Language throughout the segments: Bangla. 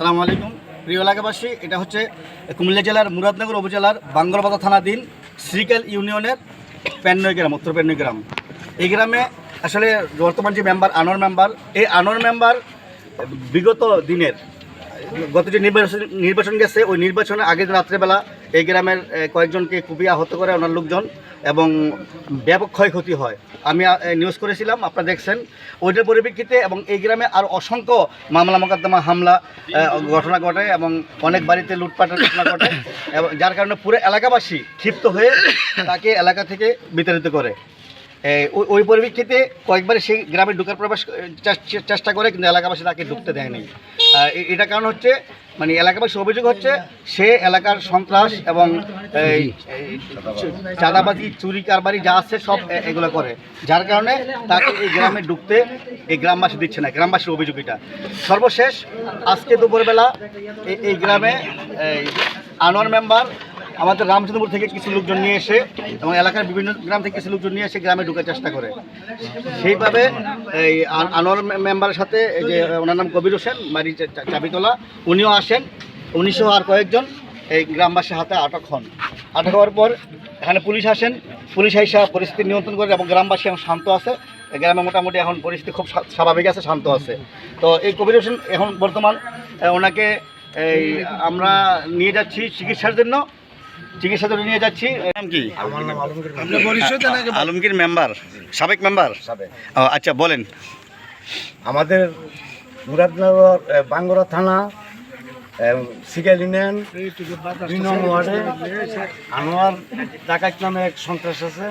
আসসালামু আলাইকুম। প্রিয় এলাকাবাসী, এটা হচ্ছে কুমিল্লা জেলার মুরাদনগর উপজেলার বাঙ্গলবাজার থানাধীন শ্রীকেল ইউনিয়নের প্যান্নয় গ্রাম, উত্তর প্যান্নয় গ্রাম। এই গ্রামে আসলে বর্তমান যে মেম্বার আনোয়ার মেম্বার এই আনোয়ার মেম্বার বিগত দিনের গত যে নির্বাচন নির্বাচন গেছে, ওই নির্বাচনে আগের রাত্রেবেলা এই গ্রামের কয়েকজনকে খুবই আহত করে ওনার লোকজন এবং ব্যাপক ক্ষয়ক্ষতি হয়। আমি নিউজ করেছিলাম, আপনারা দেখছেন। ওইটার পরিপ্রেক্ষিতে এবং এই গ্রামে আর অসংখ্য মামলা, মোকদ্দমা হামলা ঘটনা ঘটে এবং অনেক বাড়িতে লুটপাটের ঘটনা ঘটে এবং যার কারণে পুরো এলাকাবাসী ক্ষিপ্ত হয়ে তাকে এলাকা থেকে বিতাড়িত করে। ওই- পরিপ্রেক্ষিতে কয়েকবার সেই গ্রামে ঢুকার প্রবেশ চেষ্টা করে, কিন্তু এলাকাবাসী তাকে ঢুকতে দেয়নি। এটা কারণ হচ্ছে মানে এলাকাবাসী অভিযোগ হচ্ছে, সে এলাকার সন্ত্রাস এবং চাঁদাবাজি, চুরি, কারবারি যা আছে সব এগুলো করে। যার কারণে তাকে এই গ্রামে ঢুকতে এই গ্রামবাসী দিচ্ছে না, গ্রামবাসীর অভিযোগ এটা। সর্বশেষ, আজকে দুপুরবেলা এই- গ্রামে আনোয়ার মেম্বার আমাদের রামচন্দ্রপুর থেকে কিছু লোকজন নিয়ে এসে এবং এলাকার বিভিন্ন গ্রাম থেকে কিছু লোকজন নিয়ে এসে গ্রামে ঢুকার চেষ্টা করে। সেইভাবে এই আন- আনোয়ার মেম্বারের সাথে যে ওনার নাম কবির হোসেন বাড়ি চাবিতলা, উনিও আসেন উনিশশো আর কয়েকজন এই গ্রামবাসীর হাতে আটক হন। আটক হওয়ার পর এখানে পুলিশ আসেন, পুলিশ এসে পরিস্থিতি নিয়ন্ত্রণ করে এবং গ্রামবাসী এখন শান্ত আছে। গ্রামে মোটামুটি এখন পরিস্থিতি খুব স্বাভাবিক আছে, শান্ত আছে। তো এই কবির হোসেন এখন বর্তমান ওনাকে এই আমরা নিয়ে যাচ্ছি চিকিৎসার জন্য। চিকিৎসার জন্য নিয়ে যাচ্ছি। নাম কি? আলমগীর মেম্বার সাবেক মেম্বার? ও, আচ্ছা বলেন। আমাদের মুরাদনগর বাঙ্গুরা থানা সিগাল ইউনিয়ন দুই নং ওয়ার্ডে আনোয়ার ডাকাত নামে এক সন্ত্রাস আছে।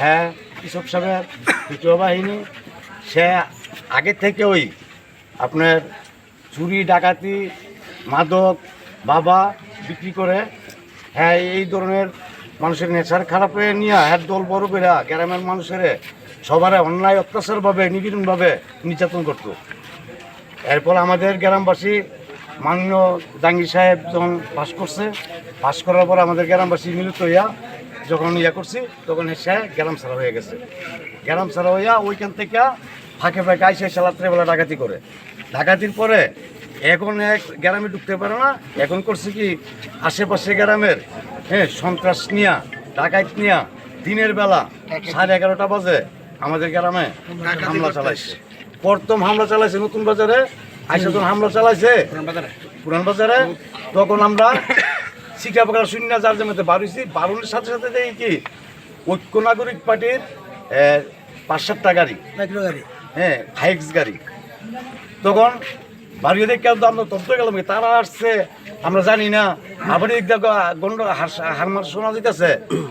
হ্যাঁ কৃষক সাহেবের দ্বিতীয় বাহিনী। সে আগে থেকে ওই আপনার চুরি ডাকাতি মাদক বাবা বিক্রি করে হ্যাঁ এই ধরনের মানুষের নেশার খারাপ হয়ে নিয়ে হ্যাঁ দল বড় করে গ্রামের মানুষের সবার অন্যায়, অত্যাচারভাবে, নিপীড়নভাবে নির্যাতন করতো। এরপর আমাদের গ্রামবাসী মাননীয় জাঙ্গি সাহেব যখন পাশ করছে পাশ করার পর আমাদের গ্রামবাসী মিলিত হইয়া যখন ইয়া করছি, তখন সে গ্রাম ছাড়া হয়ে গেছে। গ্রাম ছাড়া হইয়া ওইখান থেকে ফাঁকে ফাঁকে আইসে এসে রাত্রেবেলা ডাকাতি করে। ডাকাতির পরে এখন এক গ্রামে ঢুকতে পারে না। এখন করছে কি আশেপাশে গ্রামের হ্যাঁ সন্ত্রাস নিয়া ডাকাইত নিয়া দিনের বেলা সাড়ে এগারোটা বাজে আমাদের গ্রামে হামলা চালাইছে। প্রথম হামলা চালাইছে নতুন বাজারে। আইসা যখন হামলা চালাইছে পুরান বাজারে। তখন আমরা শিক্ষা পাকার শূন্য যার জমিতে বাড়িছি বারুনের সাথে সাথে দেখি কি ঐক্য নাগরিক পার্টির পাঁচ সাতটা গাড়ি। হ্যাঁ হাইক্স গাড়ি। তখন বাড়িয়ে দেখে তো আমরা তথ্য গেলাম তারা আসছে আমরা জানি না। আবার এদিক দিয়ে গন্ড হারমার শোনা দিতেছে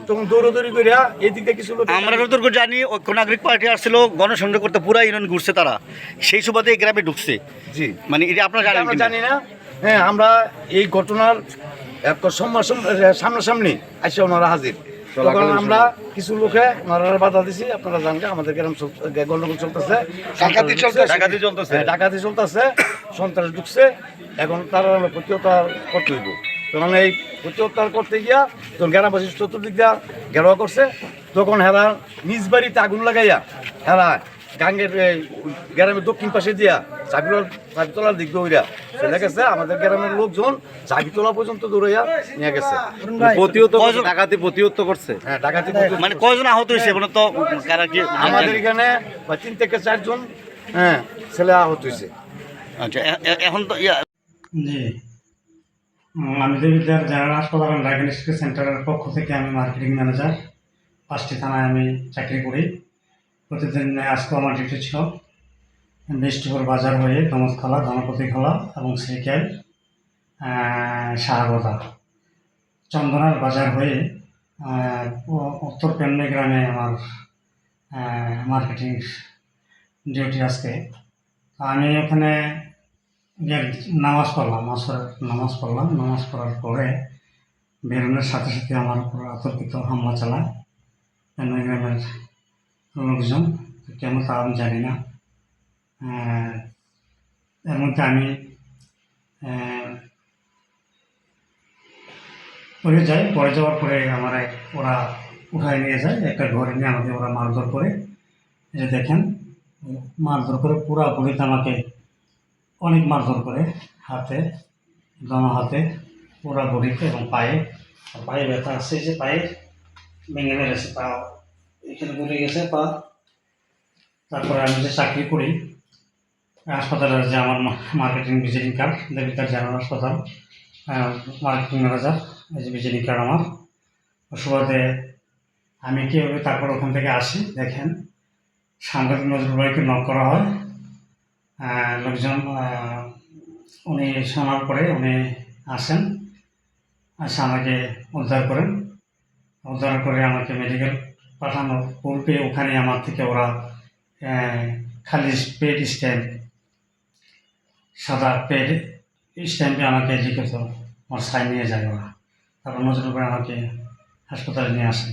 তখন দৌড়দৌড়ি করিয়া এই দিক দিয়ে কিছু আমরা যতটুকু জানি ঐক্য নাগরিক পার্টি আসছিল গণসংযোগ করতে পুরা ইউনিয়ন ঘুরছে তারা। সেই সুবাদে এই গ্রামে ঢুকছে। জি। মানে এটা আপনারা জানেন আমরা জানি না। হ্যাঁ আমরা এই ঘটনার এত সম্মা- সামনাসামনি আসে ওনারা হাজির। তখন আমরা কিছু লোকে ওনারা বাধা দিছি আপনারা জানকে আমাদের গ্রাম গন্ডগোল চলতেছে। ডাকাতি চলতেছে। ডাকাতি চলতেছে। ডাকাতি চলতেছে। সন্ত্রাস ঢুকছে এখন তারা হলো প্রতিহতার করতে হইব। তখন এই প্রতিহতার করতে গিয়া তখন গ্রামবাসী চতুর্দিক দিয়া ঘেরাও করছে তখন হেরা নিজ বাড়িতে আগুন লাগাইয়া হেরা গাঙ্গের এই গ্রামের দক্ষিণ পাশে দিয়া চাবিতলার চাবিতলার দিক দৌড়া চলে গেছে। আমাদের গ্রামের লোকজন চাবিতলা পর্যন্ত দৌড়াইয়া নিয়ে গেছে। প্রতিহত কয়জন- ডাকাতি প্রতিহত করছে। হ্যাঁ ডাকাতি মানে কয়জন আহত হয়েছে এগুলো তো আমাদের এখানে তিন থেকে চারজন হ্যাঁ ছেলে আহত হয়েছে। আচ্ছা এখন জি। আমি দেবিদ্যার জেনারেল হাসপাতাল ডায়াগনস্টিক সেন্টারের পক্ষ থেকে আমি মার্কেটিং ম্যানেজার পাঁচটি থানায় আমি চাকরি করি। প্রতিদিন আজকে আমার ডিউটি ছিল। বৃষ্টিপুর বাজার হয়ে দমদখলা ধনপতি খোলা এবং সিকেল শাহগোদা। চন্দনার বাজার হয়ে উত্তর পেন্নে গ্রামে আমার মার্কেটিং ডিউটি আজকে। আমি গিয়ে নামাজ পড়লাম নামাজ পড়লাম। নামাজ পড়ার পরে বেরোনোর সাথে সাথে আমার উপর আতর্কিত হামলা চালায়। গ্রামের লোকজন। কেমন তা আমি জানি না। এর মধ্যে আমি পড়ে যাই। পড়ে যাওয়ার পরে আমার ওরা উঠায় নিয়ে যায়। একটা ঘরে নিয়ে আমাকে ওরা মারধর করে। যে দেখেন, মারধর করে পুরা বলিতে আমাকে অনেক মারধর করে হাতে দোনো হাতে পুরা বডিতে এবং পায়ে। পায়ে ব্যথা এই যে পায়ে ভেঙে ফেলেছে, পা এখানে ঘুরে গেছে, পা। তারপরে আমি যে চাকরি করি হাসপাতালের যে আমার মার্কেটিং ভিজিটিং কার্ড দেবিকার জেনারেল হাসপাতাল মার্কেটিং ম্যানেজার এই যে ভিজিটিং কার্ড আমার। সুবাদে আমি কীভাবে তারপর ওখান থেকে আসি, দেখেন, সাংবাদিক নজরুল ভাইকে নক করা হয়। লোকজন উনি শোনার পরে উনি আসেন। আসে আমাকে উদ্ধার করেন। উদ্ধার করে আমাকে মেডিকেল পাঠানোর পূর্বে ওখানে আমার থেকে ওরা খালি পেড স্ট্যাম্প সাদা পেড স্ট্যাম্পে আমাকে লিখিত, আমার সাইন নিয়ে যায় ওরা। তারপর নজরুল করে আমাকে হাসপাতালে নিয়ে আসেন।